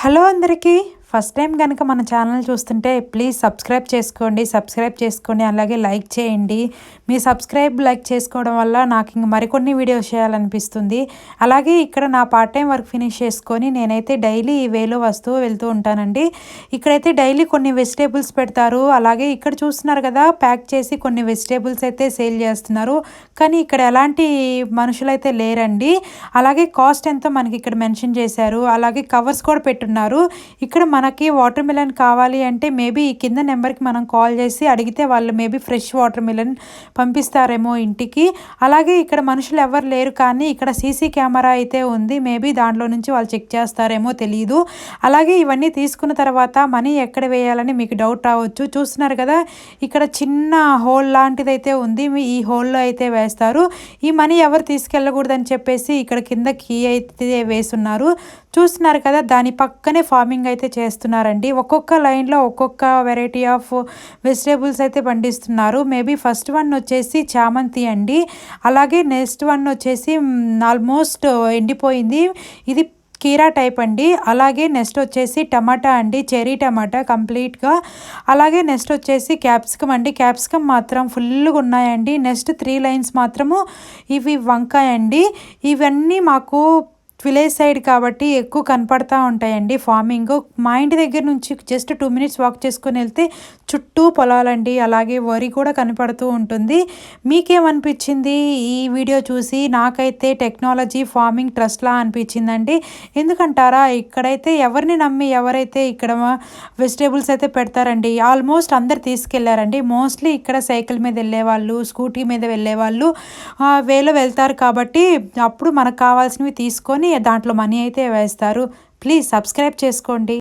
Hello అందరికీ first time కనుక మన ఛానల్ చూస్తుంటే ప్లీజ్ సబ్స్క్రైబ్ చేసుకోండి సబ్స్క్రైబ్ చేసుకోండి అలాగే లైక్ చేయండి. మీ సబ్స్క్రైబ్ లైక్ చేసుకోవడం వల్ల నాకు ఇంక మరికొన్ని వీడియోస్ చేయాలనిపిస్తుంది. అలాగే ఇక్కడ నా పార్ట్ టైం వర్క్ ఫినిష్ చేసుకొని నేనైతే డైలీ ఈ వేలో వస్తూ వెళ్తూ ఉంటానండి. ఇక్కడైతే డైలీ కొన్ని వెజిటేబుల్స్ పెడతారు. అలాగే ఇక్కడ చూస్తున్నారు కదా ప్యాక్ చేసి కొన్ని వెజిటేబుల్స్ అయితే సేల్ చేస్తున్నారు. కానీ ఇక్కడ ఎలాంటి మనుషులైతే లేరండి. అలాగే కాస్ట్ ఎంతో మనకి ఇక్కడ మెన్షన్ చేశారు. అలాగే కవర్స్ కూడా పెట్టున్నారు. ఇక్కడ మనకి వాటర్ మిలన్ కావాలి అంటే మేబీ ఈ కింద నెంబర్కి మనం కాల్ చేసి అడిగితే వాళ్ళు మేబీ ఫ్రెష్ వాటర్ మిలన్ పంపిస్తారేమో ఇంటికి. అలాగే ఇక్కడ మనుషులు ఎవరు లేరు కానీ ఇక్కడ సీసీ కెమెరా అయితే ఉంది. మేబీ దాంట్లో నుంచి వాళ్ళు చెక్ చేస్తారేమో తెలియదు అలాగే ఇవన్నీ తీసుకున్న తర్వాత మనీ ఎక్కడ వేయాలని మీకు డౌట్ రావచ్చు. చూస్తున్నారు కదా ఇక్కడ చిన్న హోల్ లాంటిది అయితే ఉంది. మీ ఈ హోల్లో అయితే వేస్తారు. ఈ మనీ ఎవరు తీసుకెళ్ళకూడదని చెప్పేసి ఇక్కడ కింద కీ అయితే వేస్తున్నారు చూస్తున్నారు కదా దాని పక్కనే ఫార్మింగ్ అయితే చేస్తారు. చేస్తున్నారండి. ఒక్కొక్క లైన్లో ఒక్కొక్క వెరైటీ ఆఫ్ వెజిటేబుల్స్ అయితే పండిస్తున్నారు. మేబీ ఫస్ట్ వన్ వచ్చేసి చామంతి అండి. అలాగే నెక్స్ట్ వన్ వచ్చేసి ఆల్మోస్ట్ ఎండిపోయింది. ఇది కీరా టైప్ అండి. అలాగే నెక్స్ట్ వచ్చేసి టమాటా అండి. చెరీ టమాటా కంప్లీట్గా. అలాగే నెక్స్ట్ వచ్చేసి క్యాప్సికమ్ అండి. క్యాప్సికమ్ మాత్రం ఫుల్గా ఉన్నాయండి. నెక్స్ట్ త్రీ లైన్స్ మాత్రము ఇవి వంకాయ అండి. ఇవన్నీ మాకు విలేజ్ సైడ్ కాబట్టి ఎక్కువ కనపడతా ఉంటాయండి ఫార్మింగ్. మా ఇంటి దగ్గర నుంచి జస్ట్ టూ మినిట్స్ వాక్ చేసుకొని వెళ్తే చుట్టూ పొలాలండి అలాగే వరి కూడా కనపడుతూ ఉంటుంది. మీకేమనిపించింది ఈ వీడియో చూసి? నాకైతే టెక్నాలజీ ఫార్మింగ్ ట్రస్ట్లా అనిపించిందండి. ఎందుకంటారా? ఇక్కడైతే ఎవరిని నమ్మి ఎవరైతే ఇక్కడ వెజిటేబుల్స్ అయితే పెడతారండి ఆల్మోస్ట్ అందరు తీసుకెళ్ళారండి. మోస్ట్లీ ఇక్కడ సైకిల్ మీద వెళ్ళేవాళ్ళు స్కూటీ మీద వెళ్ళేవాళ్ళు వేలో వెళ్తారు కాబట్టి అప్పుడు మనకు కావాల్సినవి తీసుకొని దాంట్లో మనీ అయితే వేస్తారు. ప్లీజ్ సబ్స్క్రైబ్ చేసుకోండి.